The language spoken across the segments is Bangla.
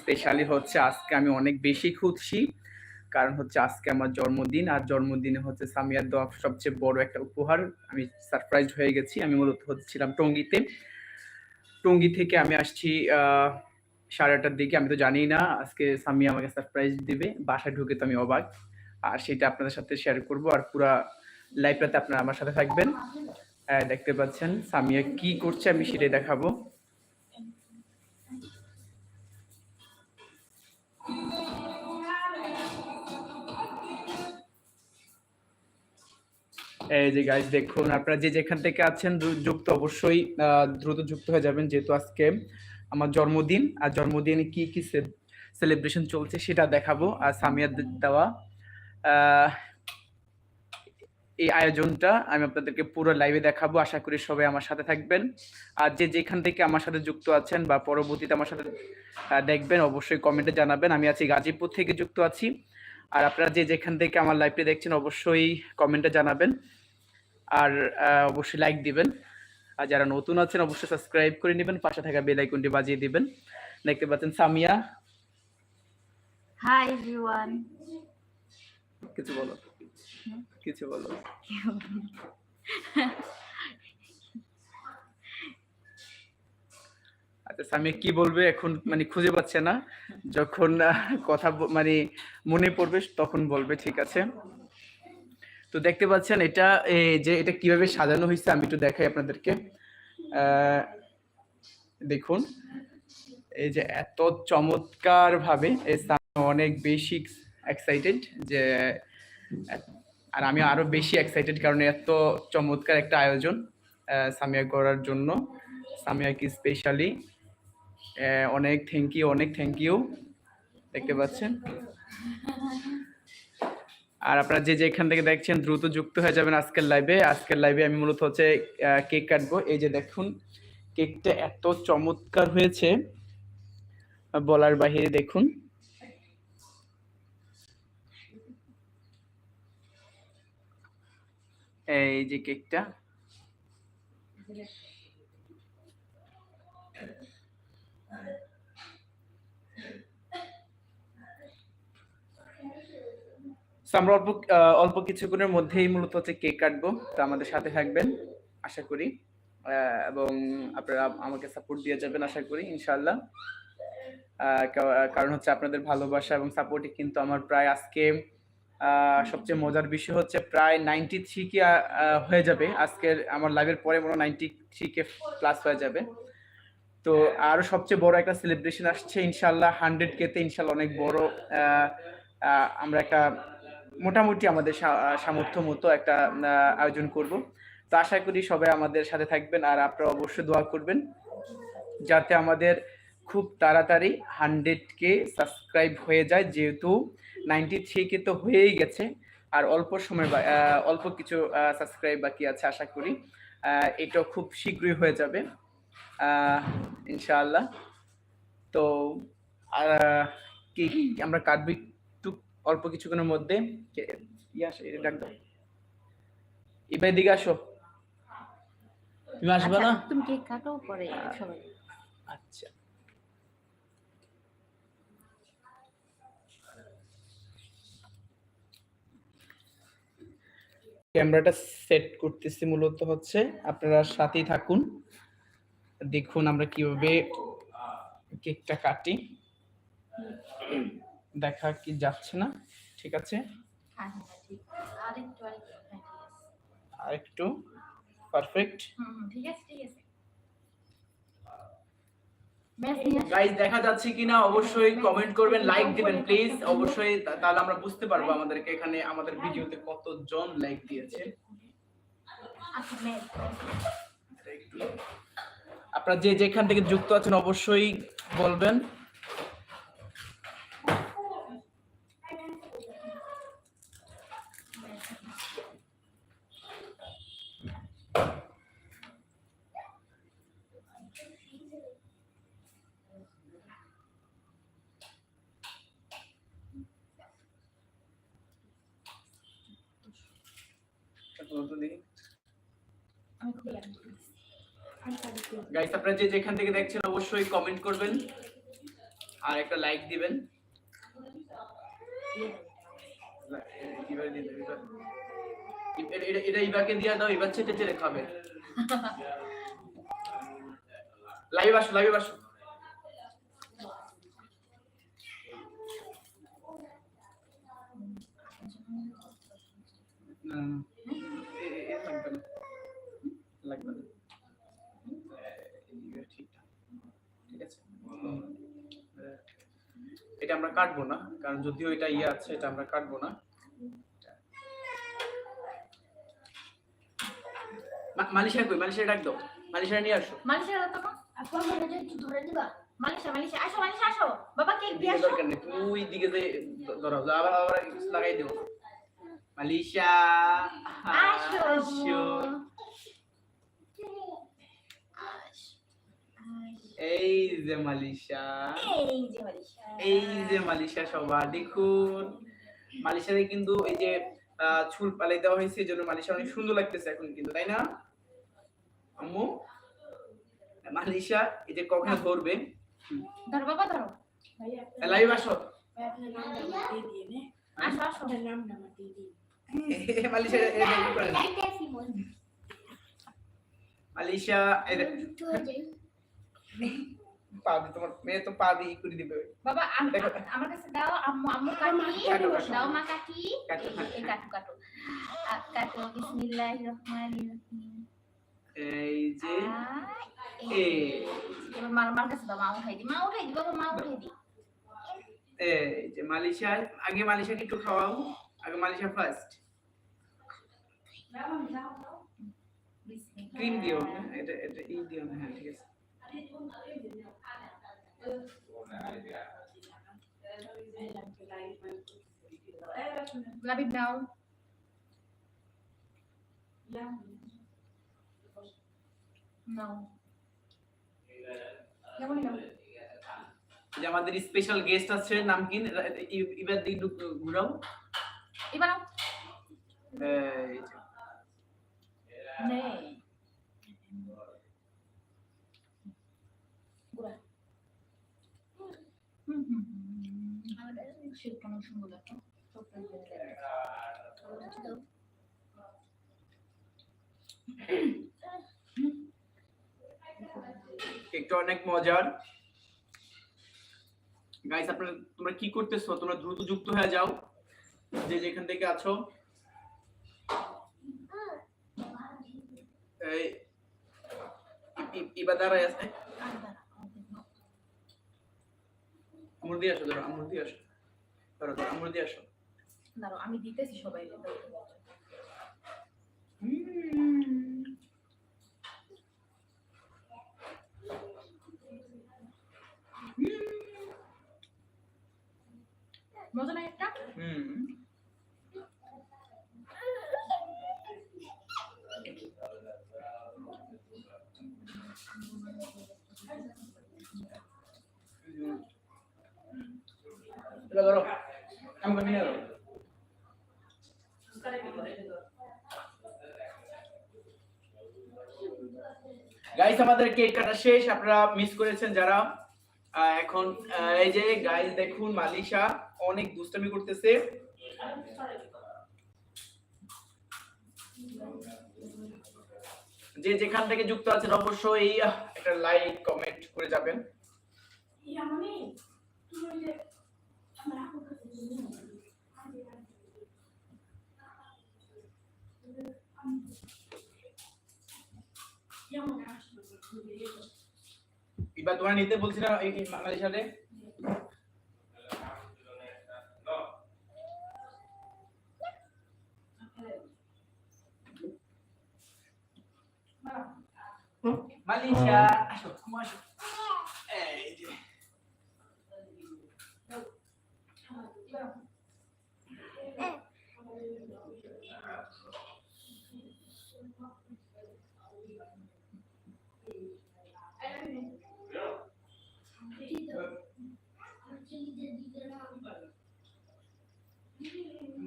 স্পেশালি হচ্ছে আজকে আমি অনেক বেশি খুশি। কারণ হচ্ছে আজকে আমার জন্মদিন, আর জন্মদিনে হচ্ছে সামিয়ার দেওয়া সবচেয়ে বড় একটা উপহার। আমি সারপ্রাইজ হয়ে গেছি, আমি মূলত হচ্ছিলাম টঙ্গিতে। টঙ্গি থেকে আমি আসছি সাড়ে আটটার দিকে, আমি তো জানি না, আজকে সামি আমাকে সারপ্রাইজ দিবে। বাসায় ঢুকে তো আমি অবাক। আর সেটা আপনাদের সাথে শেয়ার করব, আর পুরা লাইভটাতে আপনারা আমার সাথে থাকবেন। দেখতে পাচ্ছেন সামিয়া কি করছে, আমি সেটাই দেখাবো। এই যে গাইজ দেখুন, আপনারা যে যেখান থেকে আছেন যুক্ত অবশ্যই দ্রুত যুক্ত হয়ে যাবেন, যেহেতু আজকে আমার জন্মদিন। আর জন্মদিনে কি কি সেলিব্রেশন চলছে সেটা দেখাবো। আর সামিয়ার দে- দেওয়া এই আয়োজনটা আমি আপনাদেরকে পুরো লাইভে দেখাবো। আশা করি সবাই আমার সাথে থাকবেন। আর যে যেখান থেকে আমার সাথে যুক্ত আছেন বা পরবর্তীতে আমার সাথে দেখবেন, অবশ্যই কমেন্টে জানাবেন। আমি আছি গাজীপুর থেকে যুক্ত আছি। আর আপনারা যে যেখান থেকে আমার লাইভটি দেখছেন, অবশ্যই কমেন্টে জানাবেন। আর অবশ্যই লাইক দিবেন। আর যারা নতুন আছেন অবশ্যই সাবস্ক্রাইব করে নেবেন পাশে থাকা বেল আইকনটি বাজিয়ে দিবেন। দেখতে পাচ্ছেন সামিয়া। হাই এভরিওয়ান কিছু বলো। কিছু বলো। আচ্ছা সামিয়া কি বলবে? এখন মানে খুঁজে পাচ্ছে না। যখন কথা মানে মনে পড়বে তখন বলবে ঠিক আছে? তো দেখতে পাচ্ছেন এটা যে এটা কীভাবে সাজানো হয়েছে আমি একটু দেখাই আপনাদেরকে। দেখুন এই যে এত চমৎকার ভাবে অনেক বেশি এক্সাইটেড যে, আর আমি আরও বেশি এক্সাইটেড কারণ এত চমৎকার একটা আয়োজন সামিয়া করার জন্য। সামিয়াকে স্পেশালি অনেক থ্যাংক ইউ অনেক থ্যাংক ইউ দেখতে পাচ্ছেন? আর আপনারা যে যেখান থেকে দেখছেন দ্রুত যুক্ত হয়ে যাবেন আজকের লাইভে আজকের লাইভে আমি মূলত হচ্ছে কেক কাটবো। এই যে দেখুন কেকটা এত চমৎকার হয়েছে। বলার বাহিরে দেখুন। এই যে কেকটা আমরা অল্প অল্প কিছুক্ষণের মধ্যেই মূলত হচ্ছে কেক কাটবো। তো আমাদের সাথে থাকবেন, আশা করি। এবং আপনারা আমাকে সাপোর্ট দিয়ে যাবেন, আশা করি ইনশাল্লাহ কারণ হচ্ছে আপনাদের ভালোবাসা এবং সাপোর্টই কিন্তু আমার প্রায় আজকে সবচেয়ে মজার বিষয় হচ্ছে প্রায় নাইনটি থ্রি কে হয়ে যাবে। আজকের, আমার লাইভের পরে মনে নাইনটি থ্রি কে প্লাস হয়ে যাবে। তো আরও সবচেয়ে বড় একটা সেলিব্রেশন আসছে ইনশাল্লাহ হান্ড্রেড কে তে ইনশাল্লাহ অনেক বড় আমরা একটা মোটামুটি আমাদের সামর্থ্য মতো একটা আয়োজন করব। তো আশা করি সবাই আমাদের সাথে থাকবেন আর আপনারা অবশ্যই দোয়া করবেন যাতে আমাদের খুব তাড়াতাড়ি হান্ড্রেড কে সাবস্ক্রাইব হয়ে যায়, যেহেতু নাইনটি থ্রি কে তো হয়েই গেছে। আর অল্প সময় অল্প কিছু সাবস্ক্রাইব বাকি আছে আশা করি। এটা খুব শীঘ্রই হয়ে যাবে। ইনশাআল্লাহ। তো কি, আমরা কাটবো অল্প কিছুক্ষণের মধ্যে কে- ইয়ে ডাক দাও। দিকে আসো। তুমি আসবে না? আচ্ছা, তুমি কেক কাটো পরে সবাই। আচ্ছা। ক্যামেরাটা সেট করতেছি মূলত হচ্ছে আপনারা সাথেই থাকুন। দেখুন আমরা কীভাবে কেকটা কাটি। দেখা কি যাচ্ছে না? ঠিক আছে? হ্যাঁ হ্যাঁ আরেকটু আরেকটু হ্যাঁ, ঠিক আছে। পারফেক্ট ঠিক আছে ঠিক। গাইজ দেখা যাচ্ছে কিনা অবশ্যই কমেন্ট করবেন লাইক দিবেন প্লিজ অবশ্যই তাহলে আমরা বুঝতে পারব আমাদেরকে এখানে আমাদের ভিডিওতে কতজন লাইক দিয়েছে। আচ্ছা আপনারা যে যেখান থেকে যুক্ত আছেন অবশ্যই বলবেন। গাইস আপনারা যে যেখান থেকে দেখছেন অবশ্যই কমেন্ট করবেন আর একটা লাইক দিবেন। এটা- ইবাকে দিয়ে দাও এবার চেটে চেটে খাবে লাইভ আসো লাইভ আসো না, না, না। এ- এ- এ লাগবে না। লাগবে না। এ- ঠিকঠাক। ঠিক আছে হুম। আহ, এটা আমরা কাটবো না কারণ যদিও এটা ইয়ে আছে এটা আমরা কাটবো না। মালিশা কই? মালিশা ডাক দাও। মালিশা নিয়ে আসো। মালিশা তো আপু আমার একটু ধরে দিবা মালিশা মালিশা আসো মালিশা আসো। বাবা কেক দিয়ে আসো। দরকার নেই। তুমি ওই দিকে যে যাও, আবার আবার লাগাই দেবো মালিশা আসো। আসো। এই যে মালিশা এই যে মালিশা এই যে মালিশা সবার দেখুন মালিশারে কিন্তু এই যে আহ, চুল পালাই দেওয়া হয়েছে জন্য মালিশা অনেক সুন্দর লাগতেছে এখন কিন্তু তাই না আম্মু মালিশা এই যে কখন ধরবে ধরো বাবা ধরো লাইভ আসো দিয়ে মালিশা মন মালিশা এই যে একটু হয়ে যাই পা দিয়ে তোমার মেয়ে তো পা দিয়ে ই করে দিবে। বাবা আমার কাছে দাও আম্মু আম্মু কাটি। দাও মা কাটি কাটো, হ্যাঁ, এই কাটো কাটো কাটো বিসমিল্লাহির রহমানির রহিম। এই যে এ। এবার মার মার কাছে দাও মা উঠাই দি মা উঠাই দি বাবা মা উঠাই দি। এই যে মালিশা আগে মালিশাকে একটু খাওয়াও। আগে মালিশা ফার্স্ট ক্রিম দিও না এটা এটা ই দিও না হ্যাঁ ঠিক আছে। কেমন নাও যে আমাদের স্পেশাল গেস্ট আছে নাম কি? এবার দিক ঘুরাও। এবার নাও। এই যে। নে হুম হুম হুম আমাদের শিল্প অনেক সুন্দর দেখো কেকটা অনেক মজার। গাইস আপনারা তোমরা কি করতেছো? তোমরা দ্রুত যুক্ত হয়ে যাও। যে যেখান থেকে আছো। এই, ই- ইবা দাঁড়ায় আছে। আমুর দিয়ে আসো ধরো আমুর দিয়ে আসো। ধরো ধরো আমুর দিয়ে আসো। দাঁড়াও আমি দিতেছি সবাই মজা না একটা? হুম। এটা ধরো আমাকে নিয়ে গাইস আমাদের কেক কাটা শেষ, আপনারা মিস করেছেন যারা। এখন এই যে গাইস দেখুন, মালিশা অনেক দুষ্টামি করতেছে। যে যেখান থেকে যুক্ত আছেন, অবশ্যই একটা লাইক কমেন্ট করে যাবেন। এবার তোমার নিতে বলছি না এই এই মালয়েশিয়াতে মালয়েশিয়া আসো তুমি আসো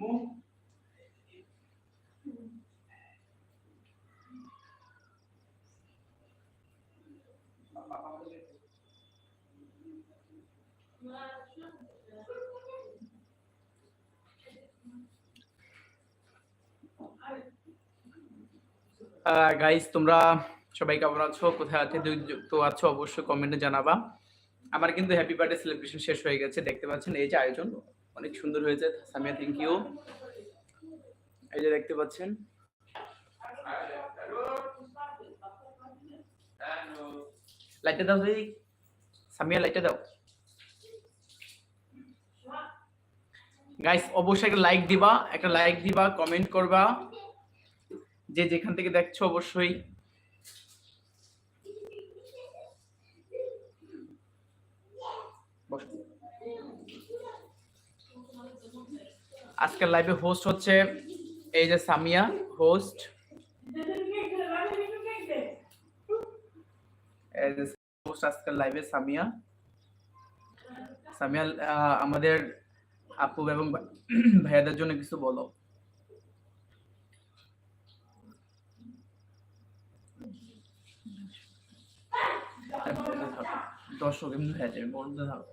মু গাইস তোমরা সবাই কেমন আছো? কোথায় আছে? যুক্ত আছো, অবশ্যই কমেন্টে জানাবা। আমার কিন্তু হ্যাপি বার্থডে সেলিব্রেশন শেষ হয়ে গেছে, দেখতে পাচ্ছেন, এই যে আয়োজন। অনেক সুন্দর হয়েছে। সামিয়া থ্যাংক ইউ এই যে দেখতে পাচ্ছেন। লাইটটা দাও দিদি সামিয়া লাইটটা দাও। গাইস অবশ্যই একটা লাইক দিবা, একটা লাইক দিবা কমেন্ট করবা। যে যেখান থেকে দেখছ, অবশ্যই। বসো। আজকের লাইভে হোস্ট হচ্ছে এই যে সামিয়া হোস্ট হোস্ট আজকের লাইভে সামিয়া। সামিয়া আমাদের আপু এবং ভাইয়াদের জন্য কিছু বলো। দর্শক, এমনি হয়ে বলতে থাকো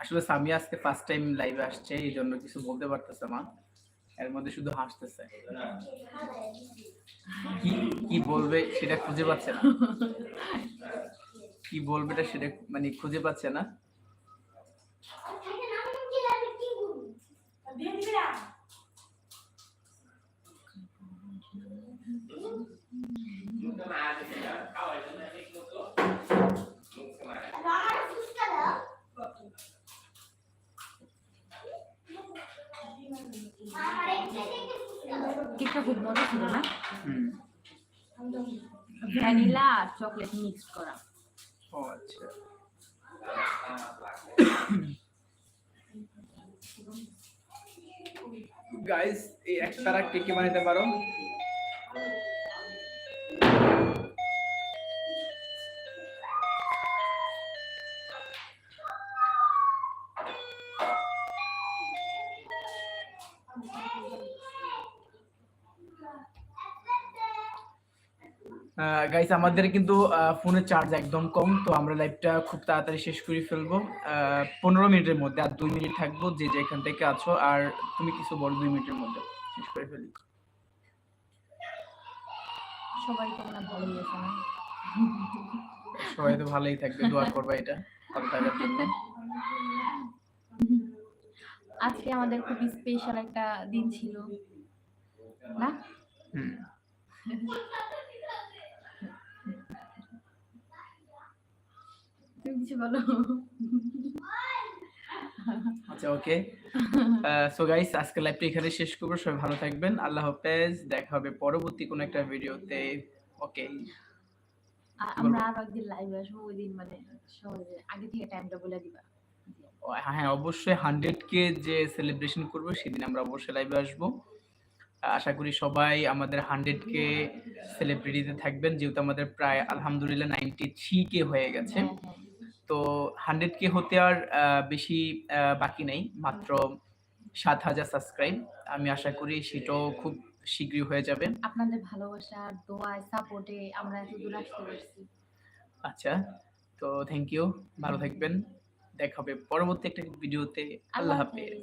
আসলে সামি আজকে ফার্স্ট টাইম লাইভে আসছে, এই জন্য কিছু বলতে পারতেছে না। এর মধ্যে শুধু হাসতেছে। কি কি বলবে সেটা খুঁজে পাচ্ছে না। কি বলবে সেটা মানে খুঁজে পাচ্ছে না। ভ্যানিলা আর চকলেট মিক্স করা। আচ্ছা। গাইস এই একতারা কে কে বানাইতে পারো? গাইস আমাদের কিন্তু ফোনের চার্জ একদম কম তো আমরা লাইভটা খুব তাড়াতাড়ি শেষ করে ফেলব। পনেরো মিনিটের মধ্যে আর দুই মিনিট থাকব যে যেখান থেকে আছো আর তুমি কিছু বড় দুই মিনিটের মধ্যে। শেষ করে ফেলি। সবাই তো মনে ভালোই আছে। সবাই তো ভালোই থাকবে দোয়া করবা এটা আজকে আমাদের খুব স্পেশাল একটা দিন ছিল না? হুম। তুমি কিছু বলো। আচ্ছা ওকে সো গাইস আজকে লাইভটা এখানে শেষ করব। সবাই ভালো থাকবেন। আল্লাহ হাফেজ। দেখা হবে পরবর্তী কোনো একটা ভিডিওতে ওকে আমরা আরও একদিন লাইভে আসব ওই দিন মানে সহজে। আগে থেকে টাইমটা বলে দিবা। হ্যাঁ অবশ্যই হান্ড্রেড কে যে সেলিব্রেশন করব সেদিন আমরা অবশ্যই লাইভে আসব। আশা করি সবাই আমাদের হান্ড্রেড কে সেলিব্রিটিতে থাকবেন। যেহেতু আমাদের প্রায় আলহামদুলিল্লাহ নাইনটি থ্রি কে হয়ে গেছে। হ্যাঁ হ্যাঁ। তো হান্ড্রেড কে হতে আর বেশি বাকি নেই মাত্র সাত হাজার সাবস্ক্রাইব আমি আশা করি সেটাও খুব শীঘ্রই হয়ে যাবে। আপনাদের ভালোবাসা দোয়ায় সাপোর্টে আমরা এতদূর আসতে পারছি। আচ্ছা তো থ্যাংক ইউ ভালো থাকবেন। দেখা হবে পরবর্তী একটা ভিডিওতে। আল্লাহ হাফেজ।